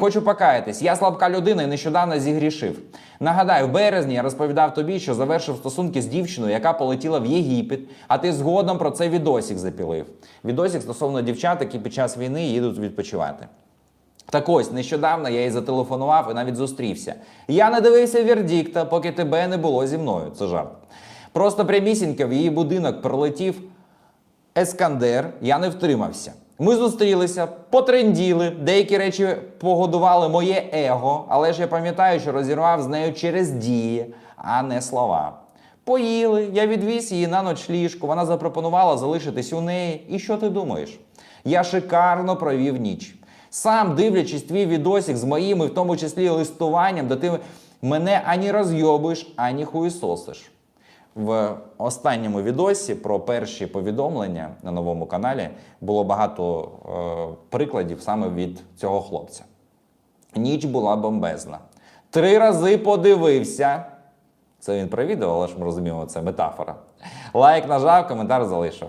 Хочу покаятись, я слабка людина і нещодавно зігрішив. Нагадаю, в березні я розповідав тобі, що завершив стосунки з дівчиною, яка полетіла в Єгипет, а ти згодом про це відосік запілив. Відосік стосовно дівчат, які під час війни їдуть відпочивати. Так ось, нещодавно я їй зателефонував і навіть зустрівся. Я не дивився Вердікта, поки тебе не було зі мною. Це жарт. Просто прямісінько в її будинок пролетів Ескандер, я не втримався. Ми зустрілися, потренділи, деякі речі погодували моє его, але ж я пам'ятаю, що розірвав з нею через дії, а не слова. Поїли, я відвіз її на ночліжку, вона запропонувала залишитись у неї. І що ти думаєш? Я шикарно провів ніч. Сам дивлячись твій відосик з моїми, в тому числі листуванням, де ти мене ані розйобуєш, ані хуїсосиш. В останньому відосі про перші повідомлення на новому каналі було багато е, прикладів саме від цього хлопця. Ніч була бомбезна. Три рази подивився. Це він про відео, але ж ми розуміємо, це метафора. Лайк нажав, коментар залишив.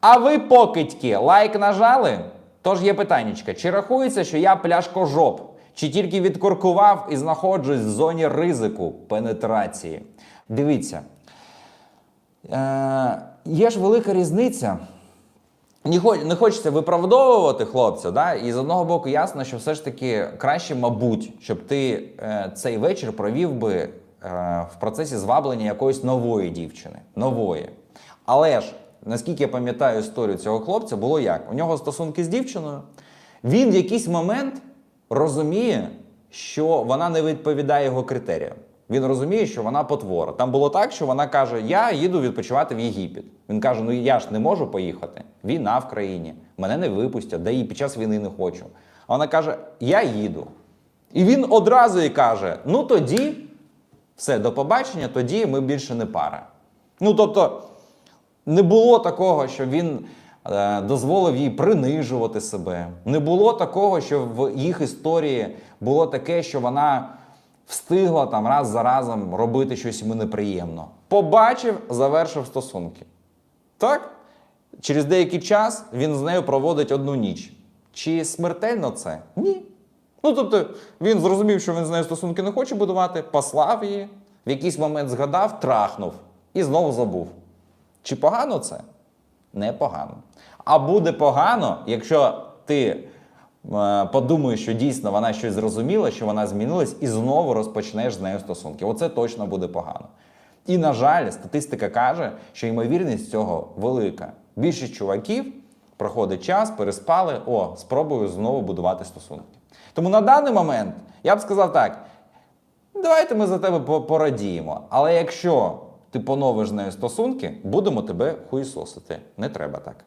А ви, покидьки, лайк нажали? Тож є питаннячка, чи рахується, що я пляшкожоп? Чи тільки відкуркував і знаходжусь в зоні ризику пенетрації? Дивіться, є ж велика різниця. Не хочеться виправдовувати хлопця, да? і з одного боку ясно, що все ж таки краще, мабуть, щоб ти е, цей вечір провів би е, в процесі зваблення якоїсь нової дівчини. Нової. Але ж, наскільки я пам'ятаю історію цього хлопця, було як? У нього стосунки з дівчиною. Він в якийсь момент розуміє, що вона не відповідає його критеріям. Він розуміє, що вона потвора. Там було так, що вона каже: Я їду відпочивати в Єгипет. Він каже: Ну я ж не можу поїхати. Війна в країні, мене не випустять, де і під час війни не хочу. А вона каже: Я їду. І він одразу їй каже: Ну тоді, все, до побачення, тоді ми більше не пара. Ну тобто, не було такого, що він е, дозволив їй принижувати себе. Не було такого, що в їх історії було таке, що вона встигла там раз за разом робити щось йому неприємно. Побачив, завершив стосунки. Так? Через деякий час він з нею проводить одну ніч. Чи смертельно це? Ні. Ну, тобто, він зрозумів, що він з нею стосунки не хоче будувати, послав її, в якийсь момент згадав, трахнув і знову забув. Чи погано це? Непогано. А буде погано, якщо ти е, подумаєш, що дійсно вона щось зрозуміла, що вона змінилась, і знову розпочнеш з нею стосунки. Оце точно буде погано. І, на жаль, статистика каже, що ймовірність цього велика. Більшість чуваків проходить час, переспали, о, спробую знову будувати стосунки. Тому на даний момент я б сказав так: давайте ми за тебе порадіємо. Але якщо ти поновиш нею стосунки, будемо тебе хуїсосити. Не треба так.